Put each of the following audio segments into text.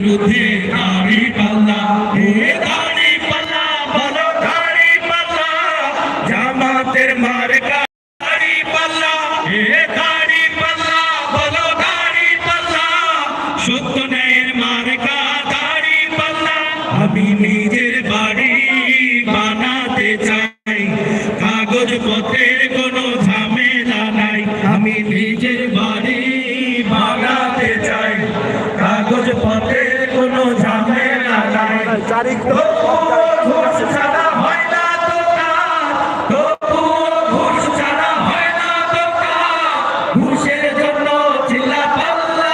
বিরুদ্ধে দাড়ি পাল্লা। চিল্লা পাল্লা।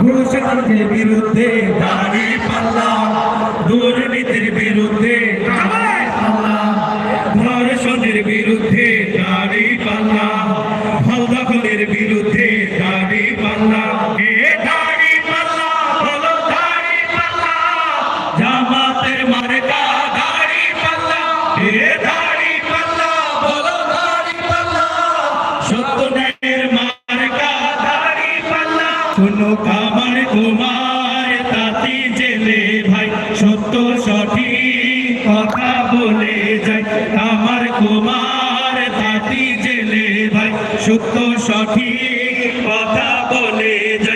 ঘুষখোরদের বিরুদ্ধে দাঁড়ি পাল্লা। দুর্নীতির বিরুদ্ধে ধর্ষণের বিরুদ্ধে দাঁড়ি পাল্লা। কথা বলে যাই আমার কুমার তাঁতি জেলে ভাই। সত্য সঠিক কথা বলে যায়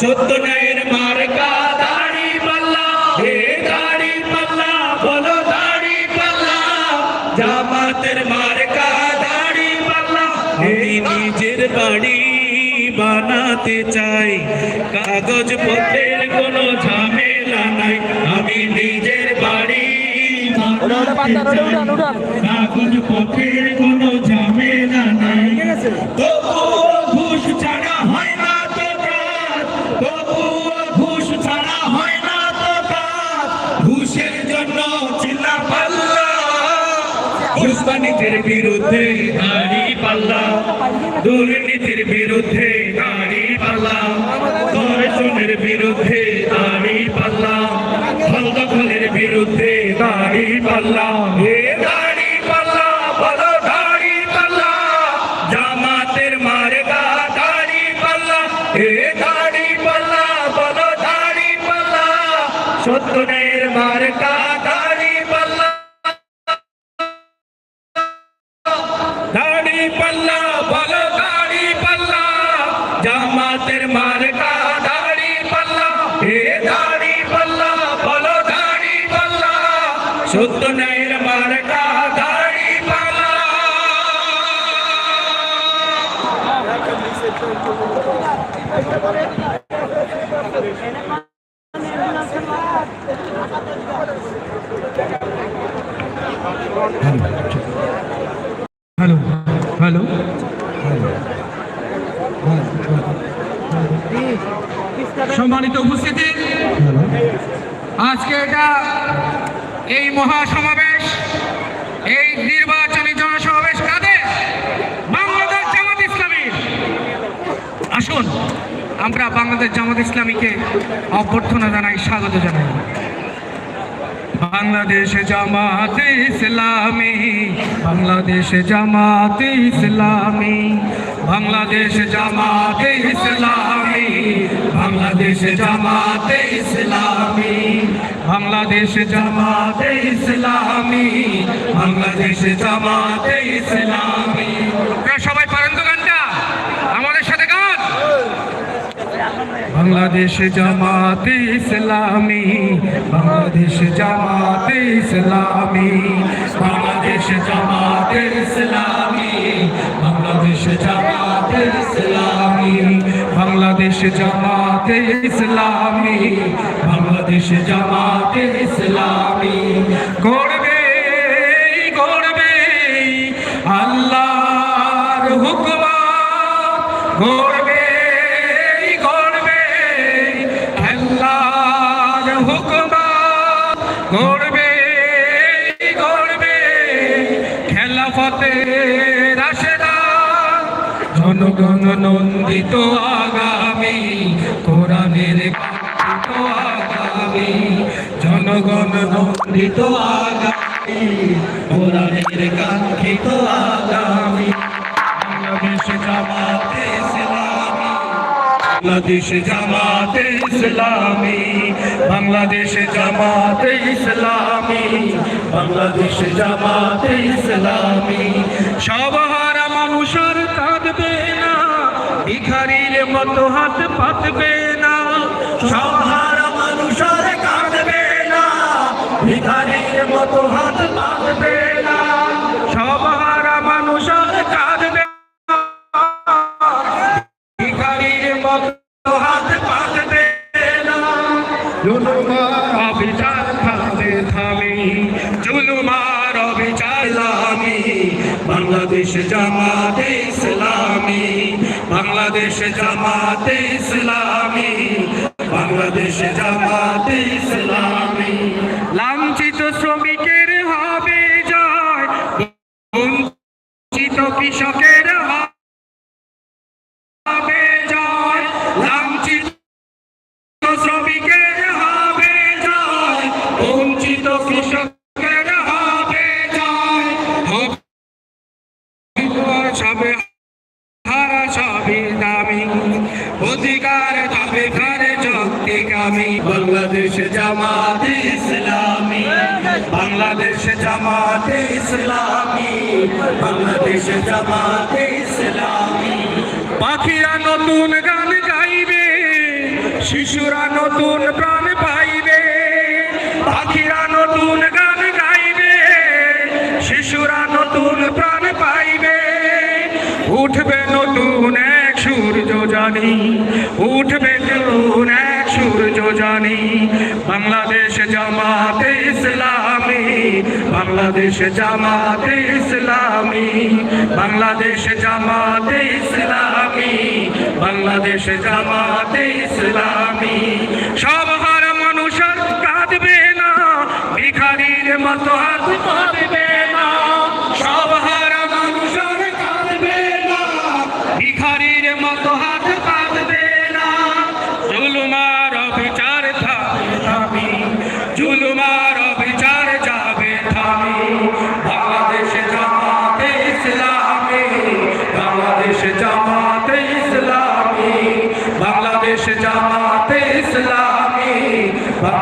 সত্য ন্যায়ের মার্কা দাড়ি পাল্লা এ দাড়ি পাল্লা বলো দাড়ি পাল্লা। জামাতের মার্কা দাড়ি পাল্লা। এই নিজের বাড়ি বানাতে চাই। কাগজ পত্রের কোনো ঝামেলা নাই। আমি নিজের বাড়ি। কাগজ পত্রের কোনো ঝামেলা নাই। ঘুষবাণীদের বিরুদ্ধে দাড়ি পাল্লা। দুর্নীতির বিরুদ্ধে দাড়ি পাল্লা। বিরুদ্ধে সত্য ন্যায়ের মার্কা দাড়ি পাল্লা হ্যালো হ্যালো। সম্মানিত উপস্থিতি আজকে এটা এই মহাসমাবেশ, এই নির্বাচনী জনসমাবেশ কাদের? বাংলাদেশ জামাত ইসলামী আসুন, আমরা বাংলাদেশ জামাত ইসলামীকে অভ্যর্থনা জানাই, স্বাগত জানাই। বাংলাদেশ জামাতে ইসলামী, বাংলাদেশ জামাতে ইসলামী, বাংলাদেশ জামাতে ইসলামী। বাংলাদেশ জামাতে ইসলামী। বাংলাদেশ জামাতে ইসলামী। বাংলাদেশ জামাতে ইসলামী। সবাই পারেন তো গানটা? আমাদের সাথে গান। বাংলাদেশ জামাতে ইসলামী। বাংলাদেশ জামাতে ইসলামী। বাংলাদেশ জামাতে ইসলামী। বাংলাদেশ জামাতে ইসলামী। বাংলাদেশ জামাতে ইসলামী, বাংলাদেশ জামাতে ইসলামী। গড়বে গড়বে, আল্লাহর হুকমা গড়বে গড়বে আল্লাহর হুকমা গড়বে গড়বে খেলাফতে রাশেদা জনগণ নন্দিত কোরআনের আগামী, জনগণ নন্দিত আগামী, কোরআনের কাঙ্ক্ষিত আগামী, বাংলাদেশ জামাতে ইসলামী, বাংলাদেশ জামাতে ইসলামী, বাংলাদেশ জামাতে ইসলামী, বাংলাদেশ জামাতে ইসলামী সবহারা মানুষের কাঁদবে। ভিখারির মতো হাত পাতবে না সবহারা মানুষের কাঁদবে না ভিখারির মতো হাত পাতবে জামাতে ইসলামী বাংলাদেশ জামাতে ইসলামী। লাঞ্ছিত শ্রমিকের অধিকার ঘরে যুক্তিকামী বাংলাদেশ জামাতে ইসলামী। বাংলাদেশ জামাতে ইসলামী। বাংলাদেশ জামাতে ইসলামী। পাখিরা নতুন গান গাইবে, শিশুরা নতুন প্রাণ পাইবে। পাখিরা নতুন গান গাইবে, শিশুরা নতুন প্রাণ পাইবে। উঠবে নতুন জানি উঠবে নতুন এক সূর্য জানি বাংলাদেশ জামাতে ইসলামী, বাংলাদেশ জামাতে ইসলামী। বাংলাদেশ জামাতে ইসলামী, বাংলাদেশ জামাতে ইসলামী। সব হার মানুষের কাঁদবে না, ভিখারির মতো হাত পাতবে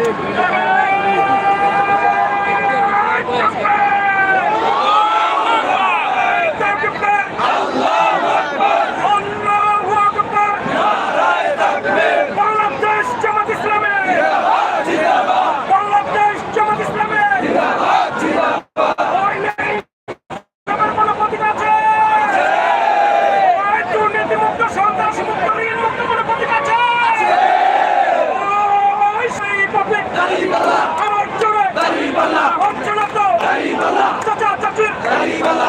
Obrigado. Né? গালিবালা চাচা চাচির গালিবালা